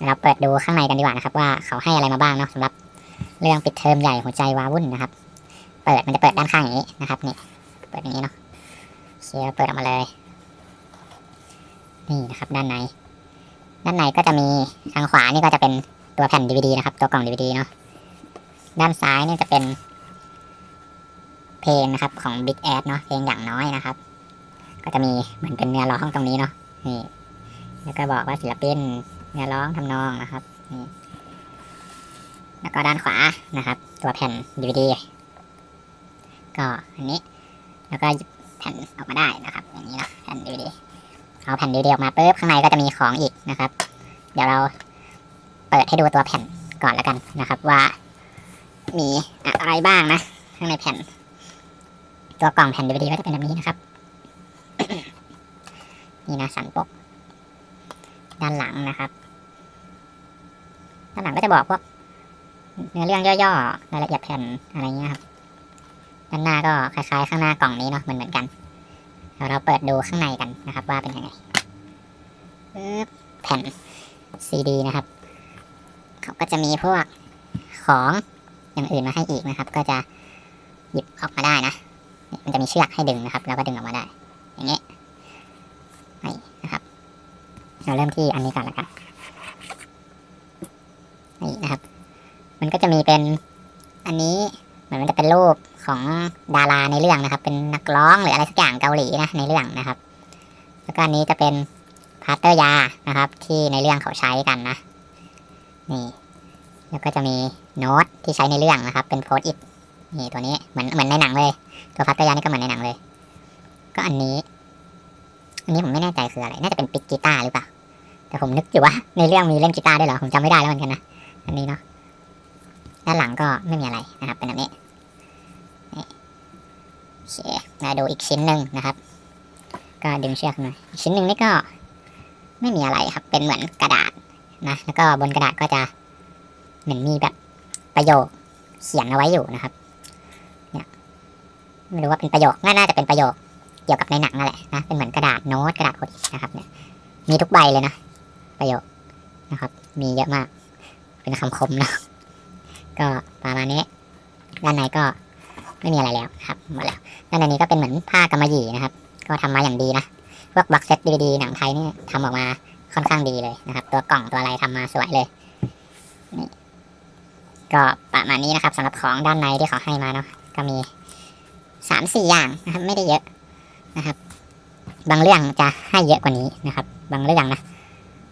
เราเปิดดูข้างในกันดีกว่านะครับ ว่าเขาให้อะไรมาบ้างเนาะสำหรับเรื่องปิดเทอมใหญ่หัวใจวาวุ่นนะครับ เปิดมันจะเปิดด้านข้างอย่างนี้นะครับนี่เปิดอย่างนี้เนาะเชียร์เปิดออกมาเลย นี่นะครับ ด้านใน ด้านในก็จะมีทางขวานี่ก็จะเป็นตัวแผ่น DVD นะครับ ตัวกล่อง DVD เนาะด้านซ้ายนี่จะเป็น เพลงนะครับของ Big a d เนาะเพลงอย่างน้อยนะครับ ก็จะมีเหมือนเป็นเนื้อร้องตรงนี้เนาะนี่ แล้วก็บอกว่าศิลปิน เนื้อร้องทำนองนะครับนี่แล้วก็ด้านขวานะครับ ตัวแผ่น DVD ก็อันนี้ แล้วก็แผ่นออกมาได้นะครับ อย่างนี้นะแผ่น DVD เอาแผ่น DVD ออกมาปุ๊บข้างในก็จะมีของอีกนะครับ เดี๋ยวเราเปิดให้ดูตัวแผ่นก่อนแล้วกันนะครับ ว่ามีอะไรบ้างนะ ข้างในแผ่น ตัวกล่องแผ่น DVD ก็จะเป็นแบบนี้นะครับนี่นะสันปก ด้านหลังนะครับ ด้านหลังก็จะบอกพวกเนื้อเรื่องย่อๆรายละเอียดแผ่นอะไรเงี้ยครับ ด้านหน้าก็คล้ายๆ ข้างหน้ากล่องนี้เนาะเหมือนเหมือนกันเดี๋ยวเราเปิดดูข้างในกันนะครับ ว่าเป็นยังไงแผ่นซีดีนะครับ เขาก็จะมีพวกของอย่างอื่นมาให้อีกนะครับ ก็จะหยิบออกมาได้นะ มันจะมีเชือกให้ดึงนะครับ แล้วก็ดึงออกมาได้ อย่างนี้นี่นะครับ เราเริ่มที่อันนี้ก่อนละกันนะครับ มันก็จะมีเป็นอันนี้เหมือนมันจะเป็นรูปของดาราในเรื่องนะครับ เป็นนักร้องหรืออะไรสักอย่างเกาหลีนะในเรื่องนะครับ แล้วก็อันนี้จะเป็นพาสเตอร์ยานะครับ ที่ในเรื่องเขาใช้กันนะนี่แล้วก็จะมีโน้ตที่ใช้ในเรื่องนะครับ เป็นโพสต์อิทนี่ตัวนี้เหมือนเหมือนในหนังเลย ตัวพัตยานี่ก็เหมือนในหนังเลย ก็อันนี้ อันนี้ผมไม่แน่ใจคืออะไร น่าจะเป็นปิกกีตาร์หรือเปล่า แต่ผมนึกอยู่ว่าในเรื่องมีเล่นกีตาร์ด้วยเหรอ ผมจำไม่ได้แล้วเหมือนกันนะ อันนี้เนาะ ด้านหลังก็ไม่มีอะไรนะครับ เป็นแบบนี้โอเคมาดูอีกชิ้นหนึ่งนะครับ ก็ดึงเชือกหน่อยชิ้นหนึ่งนี่ก็ไม่มีอะไรครับ เป็นเหมือนกระดาษนะ แล้วก็บนกระดาษก็จะเหมือนมีแบบประโยคเขียนเอาไว้อยู่นะครับเนี่ยไม่รู้ว่าเป็นประโยคน่าจะเป็นประโยคเกี่ยวกับในหนังนั่นแหละนะ เป็นเหมือนกระดาษโน้ตกระดาษโพสต์นะครับเนี่ย มีทุกใบเลยนะ ประโยคนะครับ มีเยอะมาก เป็นคำคมนะ ก็ประมาณนี้ ด้านในก็ไม่มีอะไรแล้วครับหมดแล้วด้านในนี้ก็เป็นเหมือนผ้ากำมะหยี่นะครับ ก็ทำมาอย่างดีนะพวกบักเซตดีดีหนังไทยนี่ทำออกมาค่อนข้างดีเลยนะครับ ตัวกล่องตัวอะไรทำมาสวยเลยนี่ก็ประมาณนี้นะครับสำหรับของด้านในที่เขาให้มาเนาะก็มีสามสี่อย่างนะครับ ไม่ได้เยอะนะครับ บางเรื่องจะให้เยอะกว่านี้นะครับ บางเรื่องนะ